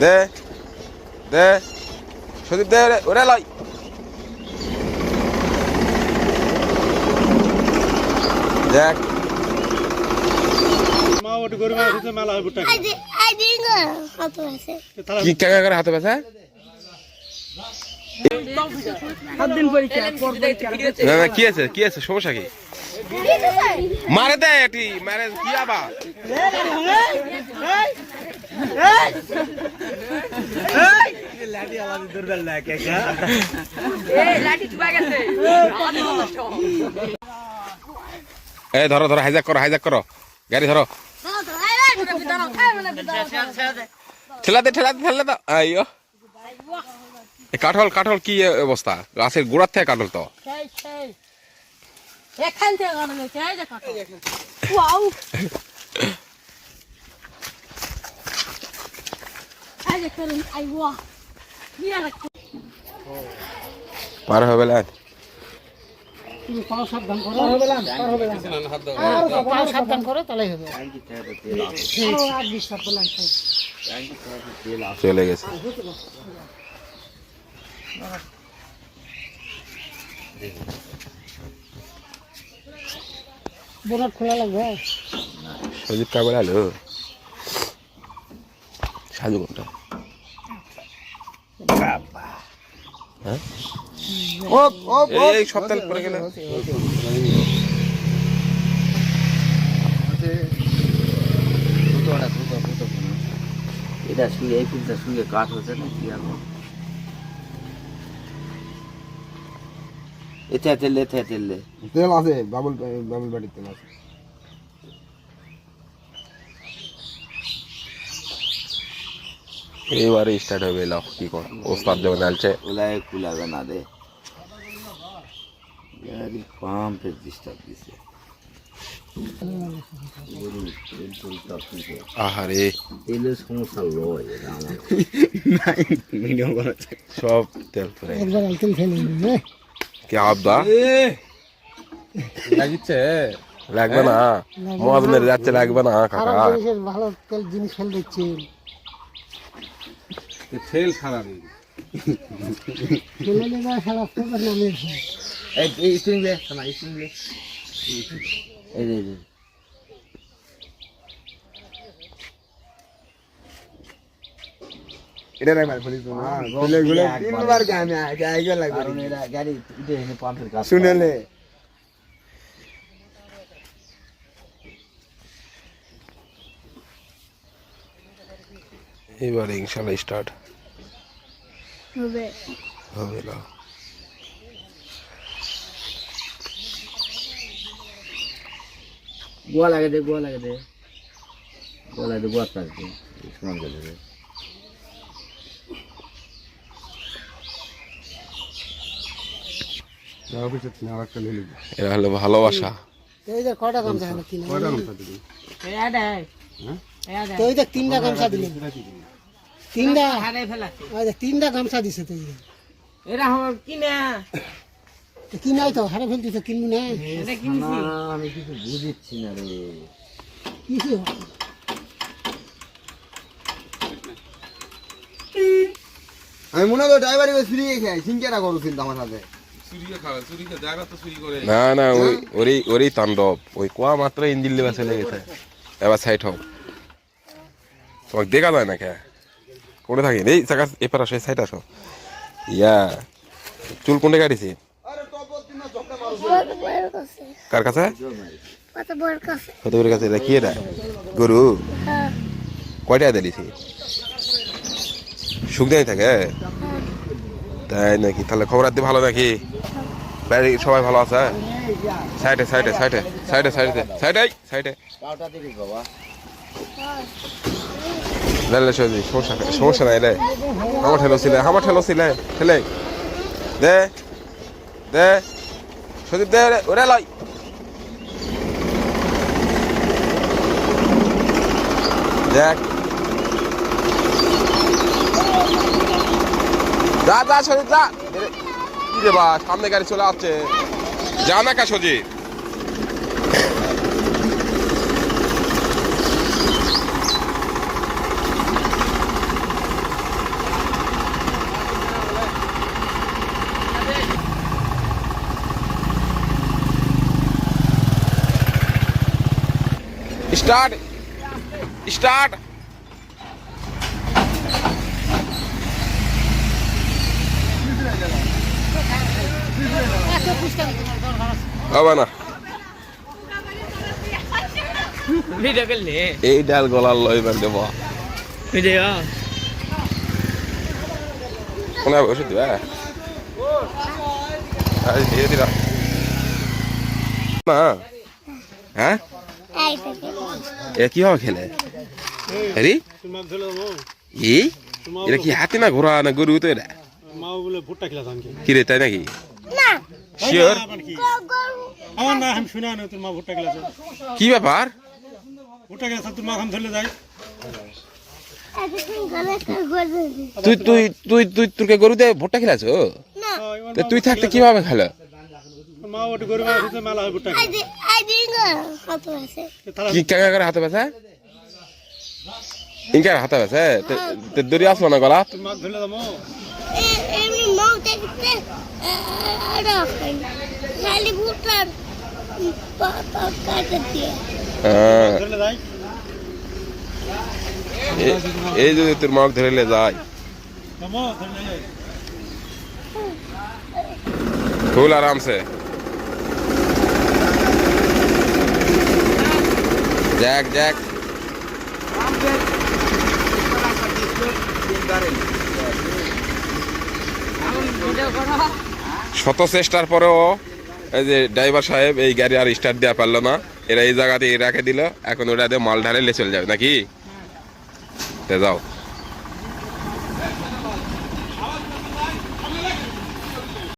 দে দে সদীপ দে ওরে, লাই। দেখ। কি কাকা করে হাতে ব্যথা না কি আছে কি আছে সমস্যা কি মারে দে এটি মারে কি আবার এ ধরো ধরো হাইজাক করো হাইজাক করো গাড়ি ধরো ঠেলাতে ঠেলাতে ঠেলাতে আইও কাঠল কাঠল কি অবস্থা? গাছের গোড়ার থেকে কাঠল তো। এখান থেকে যে ওয়াও। পার হবে না। চলে গেছে। বোনাট খোলা লাগবে সজিব কাগজ আলো। সাজু কোনটা? হ্যাঁ? এই, এই সপ্তাহ পরে গেলে। এটা শুয়ে এই ফুলটা শুয়ে কাঠ হচ্ছে না কি আর এতে তেলে এতে তেলে। তেল আছে বাবুল বাবুল বাড়ির তেল আছে। এবারে স্টার্ট হবে এলাও কি কর ওস্তাদ যখন আলছে ওলায় কুলাবে না দে। গাড়ি পাম্পের ডিস্টার্ব দিছে। তেল তেল আহারে। তেলের সমস্যা লয় এটা আমার। সব তেল পরে একবার আলতেল ফেলে কি আবদা লাগিছে। লাগবে না মহাজনের যাচ্ছে লাগবে না কাকা। ভালো তেল জিনিস ফেল দিচ্ছে। ফেলে না এই দে না। স্প্রিং দে এই দে এই দে। এটা রাখবার না গলে গলে তিনবার গানে আগে লাগবে কারণ এরা গাড়ি উঠে এনে পাম্পের কাজ শুনেলে এবারে ইনশাল্লাহ স্টার্ট হবে। হবে না। গোয়া লাগে দে গোয়া লাগে দে। গোয়া লাগে দে গোয়া থাকবে সমান করে দে যাও কিছু না একটা নিয়ে নিবি এরা হলো ভালোবাসা। এই যে কটা গামছা হলো কিনা কয়টা লঙ্কা দিবি? তো ওই দেখ তিনটা গামছা তিনটা ওই দেখ তিনটা গামছা দিছে। তো কিনাই তো হারে কিনবি না? না আমি কিছু বুঝিচ্ছি না রে। কিছু আমি মনে করি ড্রাইভারি করে ফ্রি খাই সিংকেটা করু কিন্তু আমার সাথে। না না ওই ওরই ওরই তাণ্ডব। ওই কোয়া মাত্র ইঞ্জিন লেবা চলে গেছে। এবার সাইড হোক। তোমাকে দেখা যায় না কে কোনে থাকি? এই চাকা এপার আসো সাইড আসো ইয়া চুল কোনে কাটিছি কার কাছে? কত বড় কাছে। কি এটা? গরু? হ্যাঁ। কয়টা দিলিছি সুখদাই থাকে তাই নাকি? তাহলে খবর আদি ভালো নাকি? বাড়ি সবাই ভালো আছে সাইডে সাইডে সাইডে সাইডে সাইডে সাইডে সাইডে। সজি সমস্যা সমস্যা নাই রে আমার ঠেলো ছিলে আমার ঠেলো ছিলে ঠেলে দে দে। ওরে লই। দেখ। যা যা যা। রে বা সামনে গাড়ি চলে আসছে। যা না কাশজি স্টার্ট। স্টার্ট। হবে না। এই ডাল গলার লই বেন দেব। কোনে বসে দিবা? আজ দিয়ে দিলা না হ্যাঁ? এ কীভাবে খেলে? আরে এই এটা কি হাতি না ঘোড়া না গরু তো এটা মা বলে ভুট্টা খেলা ধানকে কি? রে তাই নাকি? শিওর আমার কি গরু না আমি শুনে আনো তোর মা ভুট্টা খেলা কি ব্যাপার? ভুট্টা খেলা তোর মা খাম ধরলে যাই। তুই তুই তুই তুই তোরকে গরু দিয়ে ভুট্টা খেলাছো? না। তুই থাকতে কীভাবে খেলো? মা ওটা গরু মাছ মেলা ভুট্টা আই দি আই দিন হাত আছে। খেলা কি কাকা করে হাতে ব্যথা ইনকার হাতে ব্যথা তে দড়ি আসলো না গলা তোর মাছ ধরলে যাবো এমনি মাউ দেখতে আড়া খালি ভুটান পাতা কাটে দিয়ে হ্যাঁ, ধরলে যাই এ- এই যদি তোর মাক ধরে যায় যাবো ধরলে যাই ফুল आराम से जैक जैक শত চেষ্টার পরেও এই যে ড্রাইভার সাহেব এই গাড়ি আর স্টার্ট দেওয়া পারল না। এরা এই জায়গাতে রাখে দিল, এখন ওটা দিয়ে মাল ঢালে চলে যাবে নাকি? যাও।